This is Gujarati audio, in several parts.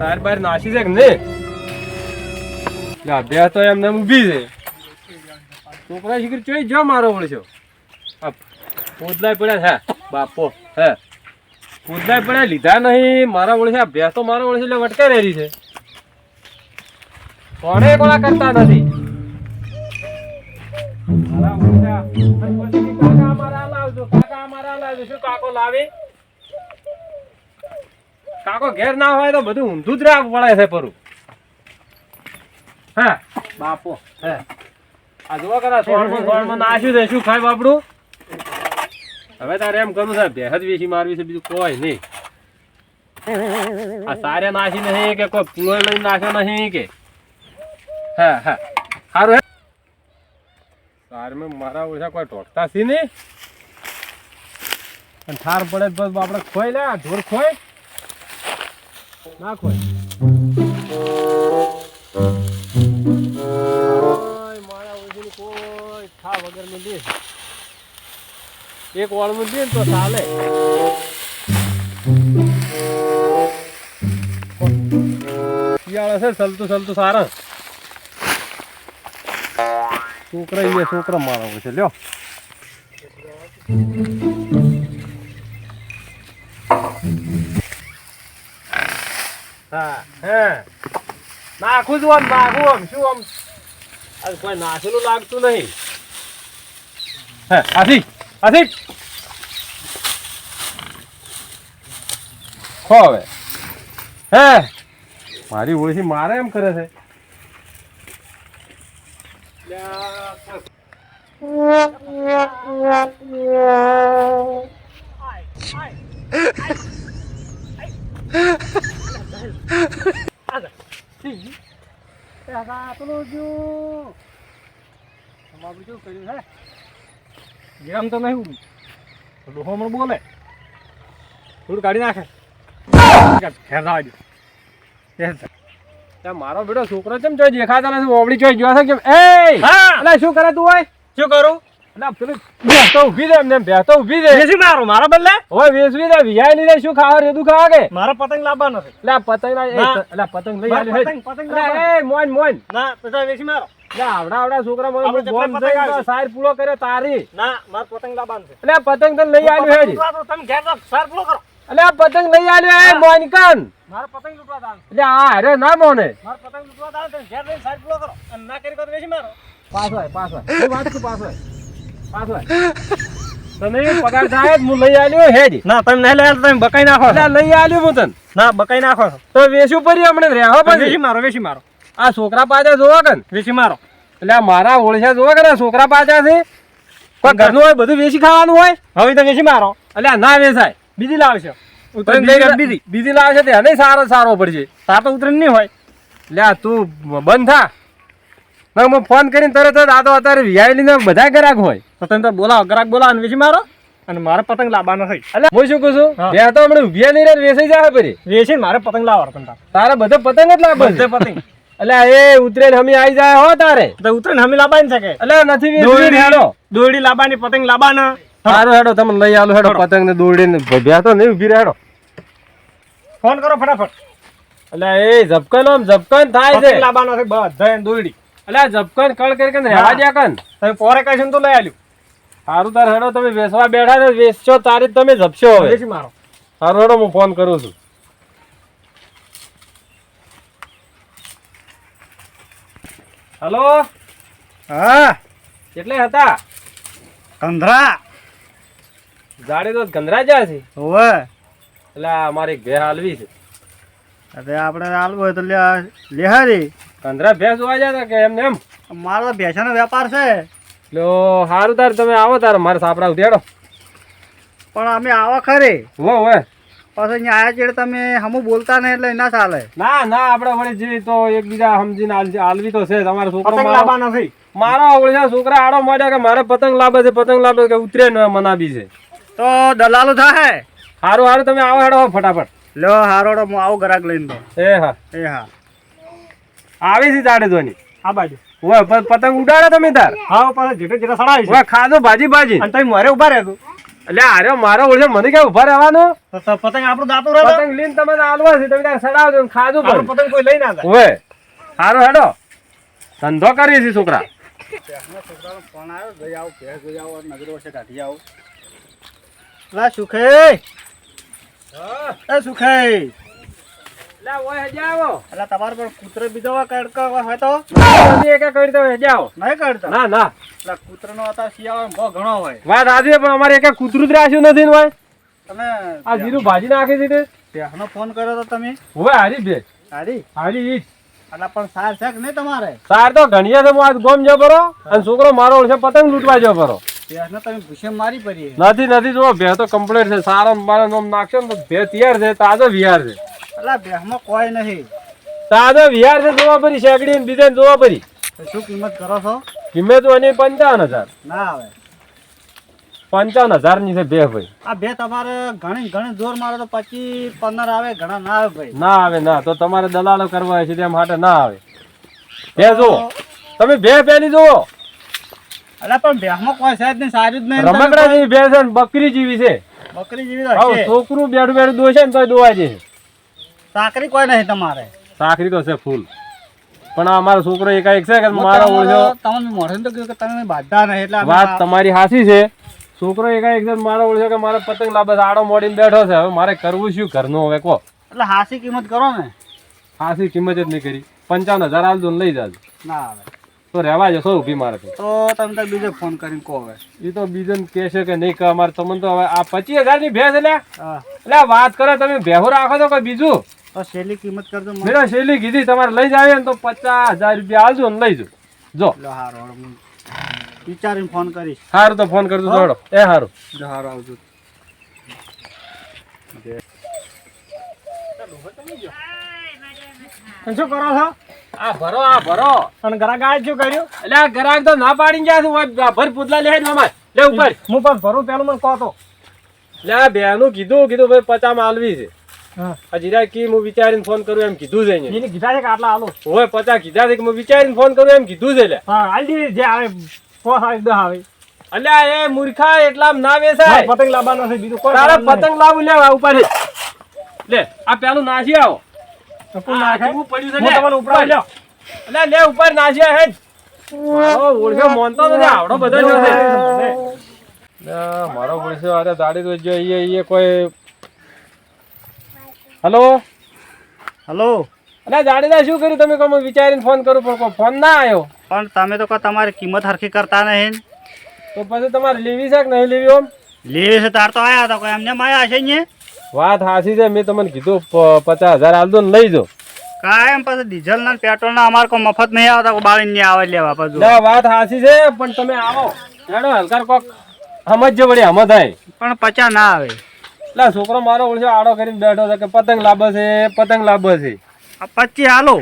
સાર બાર નાસી છે ને લે અભ્યાસ તો એમને એમ ઊભી છે. છોકરા શીખર ચોઈ જો મારો વળશો? પોદલાય પડ્યા હે બાપો. હે. પોદલાય પડ્યા લીધા નહીં. મારા વળશે અભ્યાસ તો મારો વળશે એટલે વટકે રહેલી છે. કોણે કોણા કરતા નથી? મારા વળશે કાકા મારા લાવજો કાકા મારા લાવજો શું કાકો લાવે? કાકો ઘેર ના હોય તો બધું ઊંધું જ રાખ પડે છે પરું. હા. બાપો. હે. આ જોવા કદા સોળમાં સોળમાં નાખ્યું છે શું ખાય બાપડું? હવે તારે એમ કરું છે ભેહદ વેચી મારવી છે બીજું કોઈ નહીં. આ સારે નાખી નહીં કે કોઈ પૂળો લઈને નાખ્યો નહીં કે? હા હા. સારું હે. તાર મેં મારા ઓછા કોઈ ટોટતા સી નહીં? અને ઠાર પડે બસ આપણે ખોઈ લે ઢોર ખોઈ. ના ખોઈ કોઈ મારા ઓછીની કોઈ ઠા વગરની દે એક વાળમાં દે ને તો ચાલે. શિયાળા છે સલતું સલતું સારા. છોકરા અહીંયા, છોકરા મારા છે, લ્યો. હા હે. નાખું છું આમ નાખું આમ શું આમ? આ કોઈ નાખેલું લાગતું નહીં. હે આથી આથી ખો હવે. હે મારી ઓળખી મારે એમ કરે છે. ગેમ તો નહીં ડોહો મને બોલે થોડું કાઢી નાખે ના આવજો. મારો બેટો છોકરો કેમ જોઈ દેખાતા નથી? ઓવડી જોઈ જોયા છે કેમ એ! હા! શું કરે તું હોય શું કરું? અલા પેલું ભેંસ તો ઊભી એમને એમ ભેંસ તો ઊભી મારો મારા બદલે? હોય વેચવી દે વિયાય લીધે શું ખાવા રેદું ખાવા કે? મારા પતંગ લાવવા નથી. લે પતંગ ના. લે પતંગ લઈ પતંગ એ મોન મોન. ના મારો. આવડા આવડા છોકરા મને. સાર પૂરો કર્યો તારી. ના મારા પતંગ લાવવાનું છે. એટલે પતંગ તને લઈ આવ્યો હેડી. તમે ઘેર સાર પૂરો કરો. એટલે પતંગ લઈ આવ્યો એ હા. મોનકન મારા પતંગ લૂંટવા દાન એટલે આ અરે ના મોને. મારા પતંગ લૂંટવા દાન તમે ઘેર જઈને સાર પૂરો કરો. અને ના કરી તો વેચી મારો. પાસ હોય પાસ હોય વાત પાસ હોય પાસ પગાર થાય હું લઈ આવ્યો હેડી. ના તમે નહીં લઈ તમે બકાઈ નાખો. લઈ આવ્યો હું તને. ના બકાઈ નાખો. તો વેસ્યું પડી હમણાં મારો વેસી મારો. આ છોકરા પાછા જોવા કન વેસી મારો. એટલે મારા ઓળખ્યા જોવા કે છોકરા પાછા છે? કોઈ ઘરનું હોય બધું વેચી ખાવાનું હોય? હવે તો વેચી મારો. એટલે ના વેચાય. બીજી લાવશે. બીજી બીજી. લાવશે તે એને સારો સારો પડશે. સારો ઉતરણ નહીં હોય. લે આ તું બંધ થા. ના હું ફોન કરીને તરત જ આ તો અત્યારે લઈને બધા ગ્રાહક હોય. તો તમે તો બોલાવો ગ્રાહક બોલાવો અને વેચી મારો. અને મારે પતંગ લાવવાનો થઈ એટલે હું શું કહું છું. બે તો હમણાં ઉભ્યા નહીં રહે વેચાઈ જાય પરી. વેચીને મારે પતંગ લાવવાનો તમે તારે બધે પતંગ જ લાવવા બધે પતંગ. એટલે એ ઉતરે હમી આવી જાય હો તારે. તો ઉતરણ હમી લાવવાની છે કે? એટલે નથી વેચવી હેડો. દોરડી લાવવાની પતંગ લાવવાના. સારું હેડો તમે લઈ આલો હેડો પતંગ ને દોરડી ને ભભ્યા તો નહીં ઊભી હેડો ફોન કરો ફટાફટ. એટલે એ ઝબકન આમ ઝબકન થાય છે. પતંગ લાવવાનો છે બધા દોરડી. એટલે જપકન કળ કરી કરીને રહેવા દે કન તમે પોરે કહીશું ને તો લઈ આલ્યું. સારું તાર હેડો તમે વેચવા બેઠા ને વેચશો તારી તમે જપશો હવે. મારો. સારું હેડો હું ફોન કરું છું. હલો? હા. કેટલે હતા? કંધરા જાડે તો ગંધરા જ્યાં છે. હોવે. એટલે અમારી ઘે હાલવી છે. અરે આપણે હાલવું હોય તો લેહારી. ગંધરા ભેંસ જોવા જતા કે એમને એમ? મારો ભેંસાનો વેપાર છે. લો સારું તાર તમે આવો તાર મારે સાપડા ઉધેડો. પણ અમે આવા ખરે. હો હવે પછી અહીંયા આયા ચેડ તમે હમુ બોલતા નહીં એટલે ના ચાલે. ના ના આપણે વળી જે તો એકબીજા સમજીને હાલ- હાલવી તો છે તમારો છોકરો પતંગ મારો- લાવવાનો નથી મારો ઓળખ્યા છોકરા આડો મોડ્યા કે મારે પતંગ લાવે છે પતંગ લાવે કે ઉતરે ન મનાબી છે. તો દલાલો થાય સારું સારું તમે આવો હેડો ફટાફટ. લો હારોડો હું આવું ગ્રાહક લઈને તો. એ હા. એ હા. આવી છે જાડે ધોની આ બાજુ. ઓય પતંગ ઉડાડે તમે તાર. હા પાછા જેટલા જેટલા સડાવી છે. ઓય ખાધો ભાજી ભાજી અને તમે મારે ઊભા રહેતું એટલે આરે મારો ઓળખે મને કે ઊભા રહેવાનું? તો તો પતંગ આપણો દાતો રહે પતંગ લઈને તમે આલવા છે તમે તારે સડાવજો ને પણ પતંગ કોઈ લઈ ના જાય. ઓવે હારો હેડો. ધંધો કરીએ છીએ છોકરા. ફોન આવ્યો જઈ આવું ઘેર જઈ આવું નગર વર્ષે કાઢી આવું લા સુખે એ સુખે ઓય એટલે તમારે પણ કૂતરો બીજો કડકા હોય તો? દો હજાવો નહીં કાઢતા? ના ના. એટલે કૂતરાનો અત્યારે શિયાળામાં બહુ ઘણો હોય. વાત આજે પણ અમારે એકે કૂતરું જ રાખ્યું નથી ને ભાઈ. તમે આ જીરું ભાજી નાખી દીધી ત્યાંનો ફોન કર્યો તો તમે? હવે હારી બે. હારી? હારી ઈ એટલે પણ સાર છે કે નહીં તમારે? સાર તો ઘણીએ છે હું આજ ગોમ જો ભરો અને છોકરો મારો ઓળખે પતંગ લૂંટવા જો ભૂસે નથી નથી જો ભે તો કમ્પ્લેટ છે. સારો મારો નામ નાખશો ને તો ભે તૈયાર છે તાજો વિહાર છે. એટલે બેહમાં કોઈ નહીં. તાજો વિહાર છે જોવા પડી શેકડી ને બીજા જોવા પડી. શું કિંમત કરો છો? કિંમત એની પંચાવન હજાર. ના આવે. પંચાવન હજારની છે બે ભાઈ. આ બે તમારે ઘણી ઘણી જોર મારે તો પચીસ પંદર આવે ઘણા ના આવે ભાઈ. ના આવે ના. તો તમારે દલાલો કરવા છે તેમ માટે ના આવે. બે જુઓ. તમે બે પેલી જુઓ. એટલે પણ બેહમાં કોઈ સાહેબ ને સારું જ નહીં રમકડા જેવી બે છે ને બકરી જેવી છે. બકરી જેવી તો. છોકરું બેડું બેડું દોશે ને તો દોવાય છે. સાકરી કોઈ નહીં તમારે. સાકરી તો છે ફૂલ. પણ આ અમારો છોકરો એકાએક છે કે મારો ઓળખ્યો તમને મોઢે તો કે તમે બાધા નહીં એટલે વાત તમારી હાસી છે. છોકરો એકાએક છે મારો ઓળખ્યો કે મારે પતંગ લાંબા આડો મોડીને બેઠો છે. હવે મારે કરવું શું ઘરનું હવે કહો? એટલે હાસી કિંમત કરો ને. હાસી કિંમત જ નહીં કરી. પંચાવન હજાર આલજો ને લઈ જાજો. ના આવે. તો રહેવા જશો ઊભી મારે તો તમે તો બીજે ફોન કરીને કહો હવે. એ તો બીજન કહેશે કે નહીં કે અમારે તમને તો હવે આ પચીસ હજારની ભેંસ એટલે? એટલે વાત કરો તમે ભેહો રાખો તો કોઈ બીજું? તો કિંમત કરજો મેરા શૈલી કીધી તમારે લઈ જાવ ને તો પચાસ હજાર રૂપિયા આલજો ને લઈ જાઓ જો. લો હારો હારો હું વિચારીને ફોન કરીશ. સારું તો ફોન કરજો જોડો. એ સારું જો હારો આવજો. શું કરો છો? આ ભરો આ ભરો. અને ગ્રાહક શું કર્યું? એટલે આ ગ્રાહક તો ના પાડી ગયા છે ભર પૂતલા લે ને અમાર લે ઉપર. હું પણ ભરું પેલું મને કહો તો. લે બેનું કીધું કીધું ભાઈ પચાસમાં આલવી છે. હા. આ જીરા કી હું વિચારીને ફોન કરું એમ કીધું છે એને. કીધા છે કે આટલા આલો. ઓય પચાસ કીધા છે કે હું વિચારીને ફોન કરું એમ કીધું છે લે. હા આલી જે આવે પોસ આવે દહ આવે. એટલે આ એ મૂર્ખા એટલા ના વેસાય. પતંગ લાવવાનો છે બીજું કોઈ તારે પતંગ લાવું લે આ ઉપર લે આ પેલું નાસી આવો. નહીં. નાખે? આ પડ્યું છે લે તમને ઉપડાવી લ્યો. એટલે લે ઉપર નાસ્યા હે ઓળખ્યો મોનતો નથી આવડો બધો મારો ઓળખ્યો અરે દાડી તો જો ઈએ ઈએ કોઈ હલો? હલો. અરે જાડેદા શું કર્યું તમે? કહો વિચારીને ફોન કરું પણ કોઈ ફોન ના આવ્યો પણ તમે તો કહો તમારી કિંમત હરખી કરતા નહીં. તો પછી તમારે લેવી છે કે નહીં લેવી ઓમ? લેવી છે તાર તો આયા હતા કોઈ એમને માયા હશે ને? વાત હાસી છે મેં તમને કીધું પચાસ હજાર આલ ને લઈ કાંઈ કાયમ પછી ડીઝલ ના પેટ્રોલ ના અમારે કોઈ મફત નહીં આવતા કોઈ બાળી નહીં આવે લેવા પાછું વાત હાસી છે પણ તમે આવો. હેડો હલકાર કોક. સમજજો વળી હમ થાય પણ પચા ના આવે. એટલે છોકરો મારો ઓળશે આડો કરીને બેઠો છે કે પતંગ લાભે છે પતંગ લાભે છે. પચી હાલો.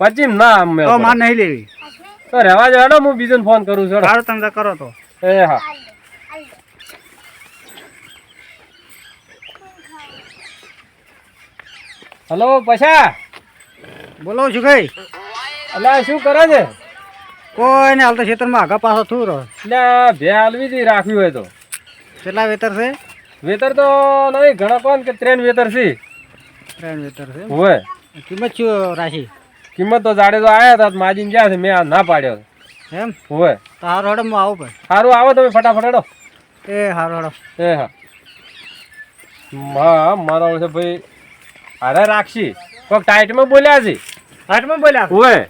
પચી ના તો. માર નહીં લેવી. તો રહેવા જ હેડો હું બીજો ફોન કરું છું હેડો. તમે કરો તો. એ હા. હલો પૈસા બોલો છું કઈ? એટલે શું કરે છે? કોઈ ને હાલ તો ખેતરમાં આગા પાછો થયું રહો એટલે બે હાલવી હતી રાખવી હોય તો. કેટલા વેતર છે? વેતર તો નહીં ઘણા કોણ કે ત્રણ વેતર છે? ત્રણ વેતર છે હોય કિંમત શું રાખી કિંમત તો જાડે તો આયા હતા માજીને જ્યાં છે મેં ના પાડ્યો. એમ? હોય તો હારો હડો હું આવું સારું આવો તમે ફટાફટ હડો. એ હારો હડો. એ હા. હા મારો છે ભાઈ. અરે રાખશી. કોક ટાઈટમાં બોલ્યા છે. ટાઈટમાં બોલ્યા? હોય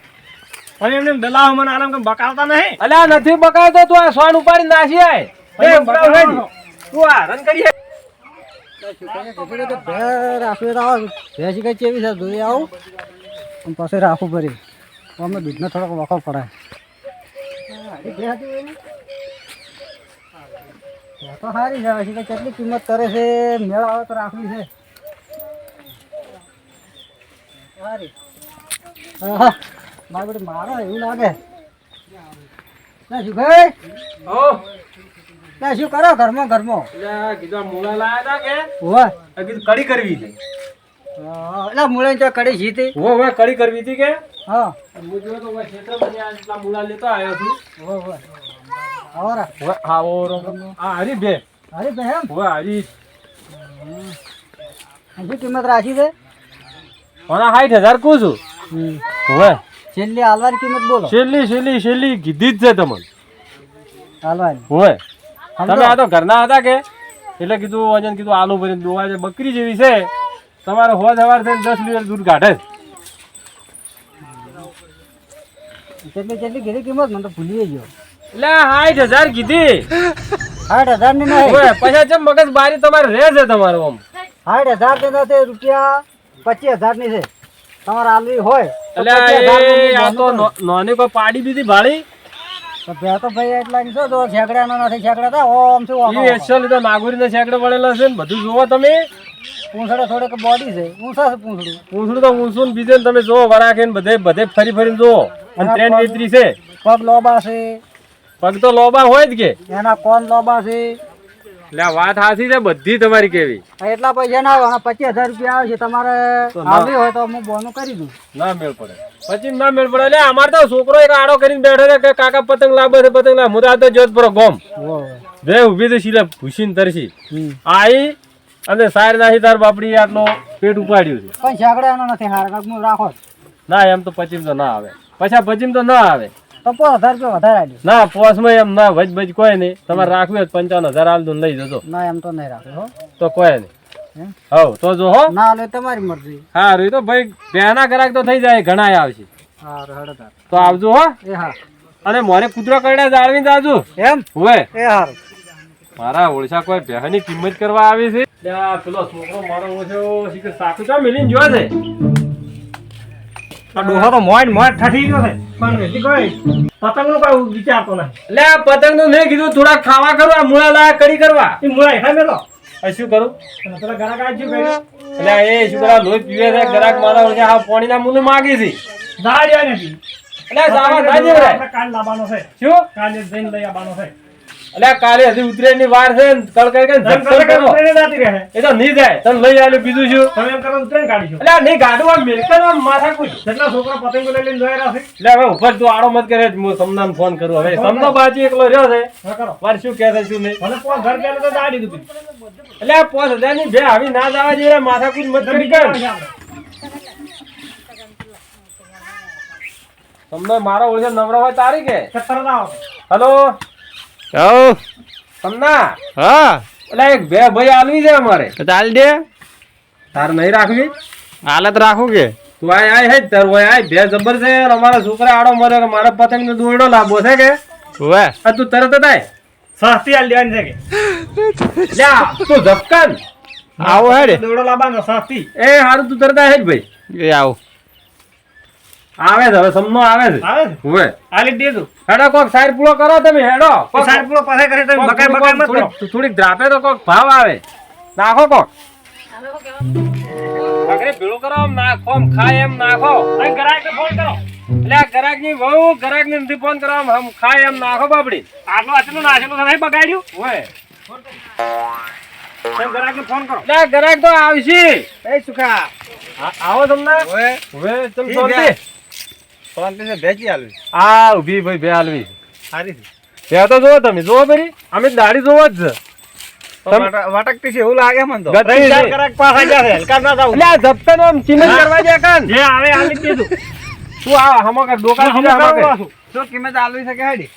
અને એમને દલાવ મને આરામ કેમ બકાવતા નહીં? અલ્યા નથી બકાવતો તું આ સોન ઉપાડી નાસી આય. તું આ રન કરી આય. રાખવી છે જોઈ આવું અને પછી રાખવું પડે અમે દૂધનો થોડોક વખો પડે તો સારી છે પછી કઈ કેટલી કિંમત કરે છે મેળ આવે તો રાખવી છે. મારે બધું એવું લાગે ના શું ભાઈ ના શું કરો ઘરમાં ઘરમાં? એટલે કીધું મૂળા લાયા હતા કે? હોય કીધું કડી કરવી છે એટલે મુળે તો કડી જીતી હો હવે કડી કરવી હતી કે? હા. હું જોયો તો આ એટલા મૂળા લેતો આવ્યો છું. હોય હોય આવરા આ હરી બે હારી શું કિંમત રાખી છે? મને સાઠ હજાર કહું છું. હવે. છેલ્લી હાલવાની કિંમત બોલો. છેલ્લી છેલ્લી છેલ્લી કીધી જ છે તમને. હાલવાની સમજો. તમે આ તો ઘરના હતા કે? એટલે કીધું વજન કીધું આલુ ભરીને દોવા છે બકરી જેવી છે. તમારે હોજ સવાર થઈને દસ લીટર દૂધ કાઢે. છે. કેટલી કેટલી કીધી કિંમત? મને તો ભૂલી ગયો. એટલે સાઠ હજાર કીધી. સાઠ હજારની નહીં. પછી ચમ મગજ બારી તમારે રહે છે તમારું આમ. સાઠ હજારની નથી રૂપિયા પચીસ હજારની છે. તમારે આલવી હોય એટલે આ તો નોની કોઈ પાડી દીધી ભાળી? બે તો ભાઈ એટલા છો તો છેકડાનો નથી છેકડા ઓમ શું એ એક્ચ્યુઅલી તો નાગોરીનો છેકડો પડેલો છે ને બધું જોવો તમે. પૂંછડે થોડેક બોડી છે. ઊંચા છે પૂંછડું. પૂંછડું તો ઊંચું ને બીજે તમે જોવો વરાખે ને બધે બધે ફરી ફરીને જોવો. અને ટ્રેન વેતરી છે. પગ લોબા છે. પગ તો લોબા હોય જ કે. એના કોણ લોબા છે. એટલે વાત સાચી છે બધી તમારી કેવી. એટલા પૈસા ના આવે પચીસ હજાર રૂપિયા આવે છે તમારે આવી ના. હોય તો હું બોનું કરી દઉં. ના મેળ પડે. પછી ના મેળ પડે. એટલે અમારે તો છોકરો એક આડો કરીને બેઠો છે કે કાકા પતંગ લાવે છે પતંગ લાવે. મુદા તો જોત પરો ગોમ. બે ઊભી તો શીલે ભૂસીને તરસી. આઈ અને સાર નાખી તાર બાપડી આટલો પેટ ઉપાડ્યું છે. પણ છેકડાનો નથી હાર રાખો. ના એમ તો પચીમ તો ના આવે. પછી પચીમ તો ના આવે. પાંચ હજાર રૂપિયા વધારે આલ્યો ના પોસમાં એમ ના વચ વચ કોઈ નહીં. તમારે રાખવી હોય પંચાવન હજાર આલ દઉં લઈ જજો. ના એમ તો નહીં રાખો હો. તો કોઈ નહીં. હે? હવ તો જો હો. ના લે તમારી મરજી. હા એ તો ભાઈ બેના ગ્રાહક તો થઈ જાય ઘણા આવશે. હા તો આવજો હો. એ હા. અને મોરે કૂતરો કરડ્યા જાળવી જાજુ એમ? હોય એ હારું. મારા ઓળશા કોઈ બેહની કિંમત કરવા આવી છે? પેલો છોકરો મારો ઓછો સાકુ ચા મિલીને જોવા છે ડોહો તો મોય ને મોય ઠઠી ગયો છે. પણ હજી કોઈ વિચારતો નહીં. લે પતંગનું નહીં કીધું થોડા ખાવા કરવા મૂળા લાયા કરી કરવા. એ મુળા હેઠા મેલો. શું કરું? પેલા ગરાક આ કર્યું? એટલે એ શું કરા? લોહી પીવે છે ગ્રાહક મારા ઓળશા આ પાણીના મૂલે માગી છે. દાડ્યા નથી. એટલે જાવા ના જેવરાય. કાલ લાવવાનો છે. શું? કાલે જઈને લઈ આવવાનો છે. એટલે કાલે હજી ઉતરેણની વાર છે ને કરે જાતી રહે. એ તો નહીં જાય તને લઈ આલ્યું બીજું શું? તમે એમ કરો ઉતરીને કાઢીશું. અલ્યા નહીં ગાડું આમ મિલકત આમ માથા કુછ જેટલા છોકરા પતંગો લઈ લઈને જોઈ રહ્યા છે એટલે હવે ઉપર તું આડો મત કરે હું સમનાને ફોન કરું. હવે સમનો બાજી એકલો રહ્યો છે. મારે શું કહે છે શું નહીં? મને પોસ ઘર ગયા તો દાડી દીધું એટલે આ પાંચ હજારની બે આવી ના જવા જોઈએ માથા કુછ મત કરી કર તમને મારો ઓળખે નવરો હોય તારી કે કે તરત આવો. હલો? હવ સમના? હા. એટલે એક બે ભાઈ આલવી છે અમારે. તો ચાલ દે. તાર નહીં રાખવી? હાલત રાખું કે? તું આય આય હે તાર ઓય આય. બે જબર છે અમારા છોકરા આડો મરે કે મારા પતંગ નો દોરડો લાંબો છે કે? હવે. આ તું તરત જ આય. સસ્તી હાલ દેવાની છે કે? લ્યા તું ધપકાન આવો હેડે. દોડો લાવવાનો સસ્તી એ હારું તું તરત આય જ ભાઈ. એ આવો. આવે છે હવે સમનો આવે છે. આવે છે? હોય હાલી દીધું હેડો કોક સાઈડ પૂળો કરો તમે હેડો. કોક- સાહેબ પૂળો પાસે કરે તમે બકાય બકાય મત કરો થોડીક- દ્રાપે તો કોક ભાવ આવે. નાખો કોક. આગળ ભેળો કરો આમ નાખો આમ ખાય એમ નાખો. અહીં ગ્રાહકને ફોન કરો. એટલે આ ગરાકની વહુ ગરાકની નથી ફોન કરો આમ ખાય એમ નાખો બાપડી. આટલું આટલું નાખેલું તમે બગાડ્યું? હોય ફોન કરો. ગરાક તો આવશે. એ સુખા. આવો તમને. હવે તમ ઈ શાંતિ? છે ભેજી આલવી આ ઊભી ભાઈ બે હાલવી. સારી છે. તો જોવો તમે જોવો પેલી અમે દાઢી જોવો જ વટકતી છે એવું લાગે મને તો. ગતિ ત્રણ ચાર છે. ગ્રાહક પાસે ગયા છે હલકા ના જાવ એટલે આ આમ ચીમન કરવા દે કાન? જે આવે હાલી દીધું તું આ હમો કર ડોકા હમો કરવા કર. છું. શું કિંમત આલવી છે હેડી?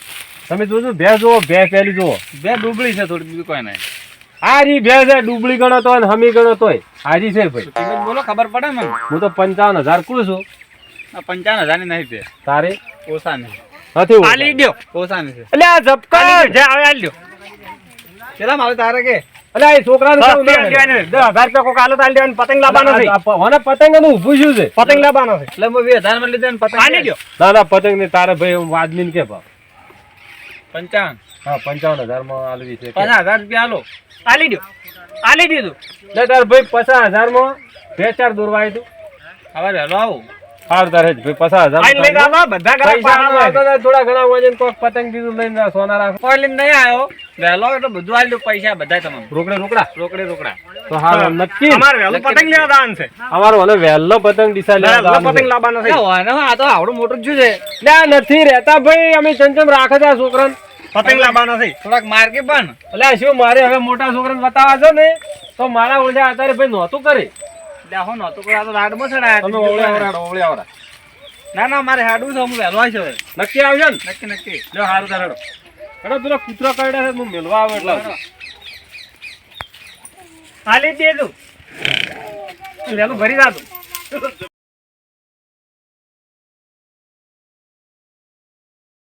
તમે જોજો બે જોવો બે પેલી જોવો બે ડુબળી છે થોડી બીજું કોઈ નહીં હારી બે છે ડુબળી ગણો તો હમી ગણો તોય. હાજી છે ભાઈ. કિંમત બોલો ખબર પડે મને? હું તો પંચાવન હજાર કું છું. પંચાવન હજારની નહીં બે તારે? ઓછા નહીં નથી ઓછું. હાલી ઓછા નહીં એટલે આ ઝપકા જે આવે હાલી દ્યો. પેલા મારે તારે કે? એટલે આ છોકરાનું સસ્તી કેવું હાલી લાગે? દેવાની. દસ હજાર રૂપિયા કોક હાલો તો હાલી પતંગ લાવવાનો છે. મને પતંગનું ઊભું શું છે? પતંગ લાવવાનો છે. એટલે મેં બે હજારમાં લીધે ને પતંગ હાલી દ્યો. ના ના પતંગ ને તારે ભાઈ વાદમીન કે ભાવ? પંચાવન. હા પંચાવન હજારમાં આલવી છે પચાસ હજાર રૂપિયા આલો. દીધું એટલે તાર ભાઈ પચાસ હજારમાં બે ચાર દોરવાય તું. હવે વહેલો આવું. હાર તારે ભાઈ પચાસ હજાર આવો, બધા થોડા ઘણા હોય કોક પતંગ બીજું લઈને સોના રાખ. કોઈ લઈને નહીં આવ્યો. વહેલો એટલે બધું આલી દો પૈસા બધા તમામ રોકડે રોકડા. રોકડે રોકડા. તો હા. નક્કી. અમારે વહેલું પતંગ લેવા દાન છે. અમારો હવે વહેલો પતંગ ડીસા લેવા. પતંગ લાવવાનો છે. હોય ને, આ તો આવડું મોટું જ છે. ના નથી રહેતા ભાઈ અમે ચંચમ રાખે છે આ છોકરાને. પતંગ લાવવાનો છે. થોડાક માર્કે પણ. એટલે શું મારે હવે મોટા છોકરાને બતાવવા છો ને? તો મારા ઓળજા અત્યારે ભાઈ નહોતું કરે. દેખો આ તો રાડમાં તમે આવરા ના ના મારે હાડું છે હું વહેલો આવ્યો નક્કી આવજો ને? નક્કી નક્કી. જો હારું તારેડો હેડો. પેલો કૂતરો કરડે છે હું મેલવા આવે એટલે. હાલી જ દેજો વહેલું ભરી જાતું